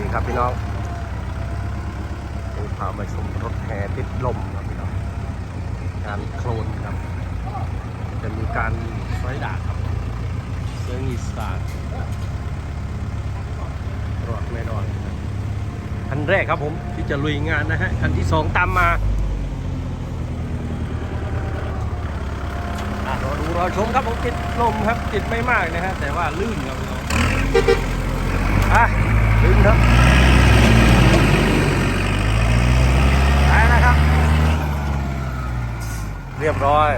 ดีครับพี่น้องผมพามาชมรถแห่ติดลมครับพี่น้องการโคลนครับ จะมีการไฟดาครับเสียงอีสานรอดไม่รอดครับคันแรกครับผมที่จะลุยงานนะฮะคันที่สองตามมาอะรอดูรอชมครับผมติดลมครับติดไม่มากนะฮะแต่ว่าลื่นครับพี่น้อง ลื่นครับไปนะครับ เรียบร้อย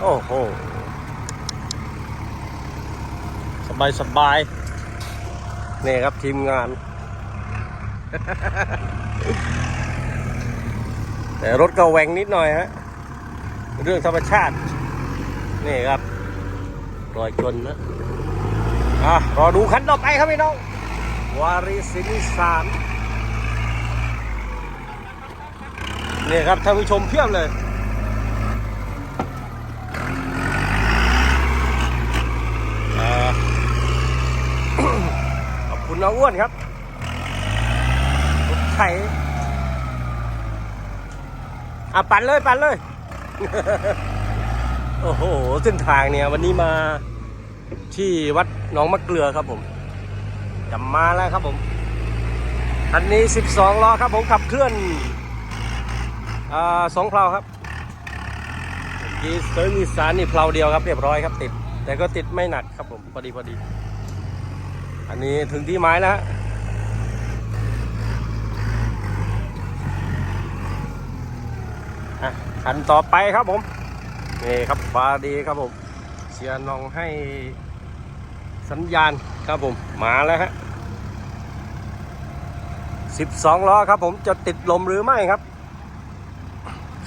โอ้โห สบายสบายนี่ครับทีมงาน แต่รถก็แหวงนิดหน่อยฮะ เรื่องธรรมชาติ นี่ครับรอยชนนะ อะรอดูคันต่อไปครับพี่น้อง วาริสินิสานนี่ครับท่านผู้ชมเพียบเลยขอบคุณน้าอ้วนครับรถไถอะปั่นเลยปั่นเลย โอ้โห เส้นทางเนี่ย วันนี้มา ที่วัดหนองมะเกลือครับผมจะมาแล้วครับผมคันนี้ 12ล้อครับผมขับเคลื่อนอสองเพลาครับกี้เสริมอีสานนี่เพลาเดียวครับเรียบร้อยครับติด แต่ก็ติดไม่หนักครับผมพอดีพอดี อันนี้ถึงที่ไม้แล้วฮะอะคันต่อไปครับผม นี่ครับบาดีครับผม เสียนองให้สัญญาณครับผมมาแล้วฮะ12 ล้อครับผมจะติดลมหรือไม่ครับ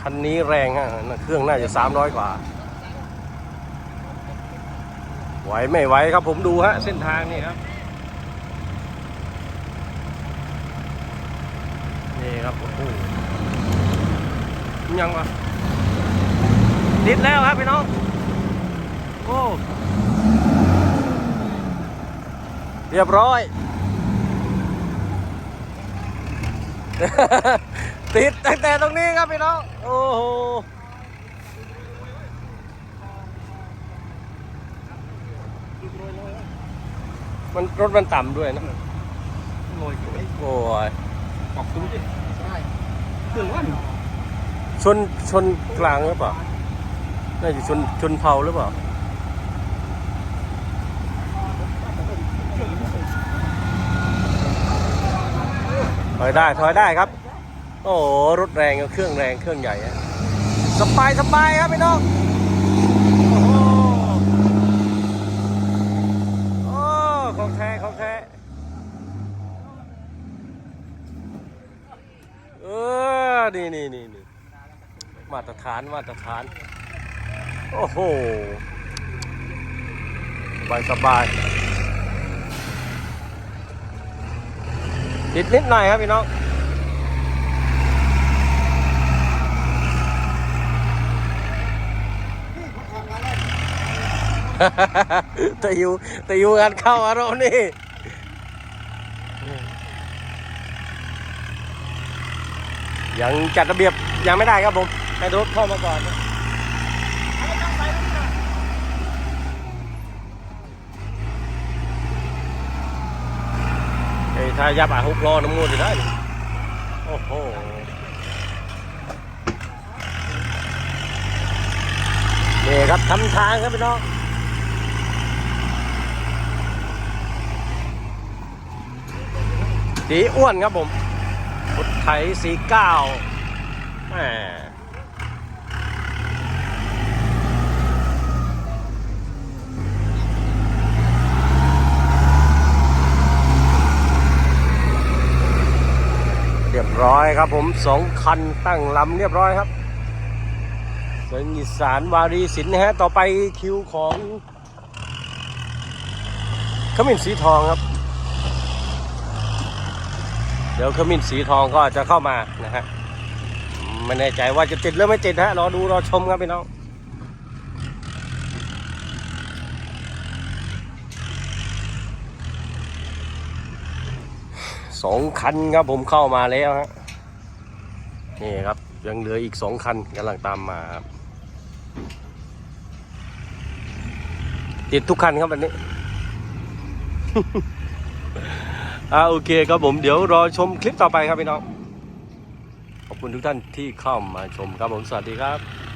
คันนี้แรงฮะเครื่องน่าจะ 300 กว่า ไหวไม่ไหวครับผมดูฮะ เส้นทางนี่ครับ นี่ครับโอ้โหยังวะติดแล้วครับพี่น้อง โอ้เรียบร้อย ติดตั้งแต่ตรงนี้ครับพี่น้อง โอ้โหมันรถมันต่ำด้วยนะโรยอยู่ไอ้โอ้ยปอกซุ้มดิใช่เครื่องว่านชนชนกลางหรือเปล่า น่าจะชนชนเผาหรือเปล่า ถอยได้ถอยได้ครับ โอ้โหรถแรงเครื่องแรงเครื่องใหญ่สบายสบายครับพี่น้องโอ้โหโอ้ของแท้ของแท้เออนี่นี่นี่นี่มาตรฐานมาตรฐาน โอ้โหสบายสบาย ติดนิดหน่อยครับพี่น้องแต่อยู่แต่อยู่งานเข้าอารมณ์นี่ยังจัดระเบียบยังไม่ได้ครับผมให้รถเข้ามาก่อนนะเฮ้ย ถ้ายับอะหกล้อน้ำมูดจะได้ โอ้โหนี่ครับทำทางครับพี่น้องสีอ้วนครับผมรถไถสีเก้าแหม รียบร้อยครับผมสองคันตั้งลำเรียบร้อยครับเสียงอีสานวารีสินนะฮะ ต่อไปคิวของขมิ้นสีทองครับ เดี๋ยวขมิ้นสีทองก็จะเข้ามานะฮะไม่แน่ใจว่าจะติดหรือไม่ติดฮะรอดูรอชมครับพี่น้อง สองคันครับผมเข้ามาแล้วฮะนี่ครับยังเหลืออีกสองคันกำลังตามมาครับติดทุกคันครับวันนี้ อ่าโอเคครับผมเดี๋ยวรอชมคลิปต่อไปครับพี่น้อง ขอบคุณทุกท่านที่เข้ามาชมครับผมสวัสดีครับ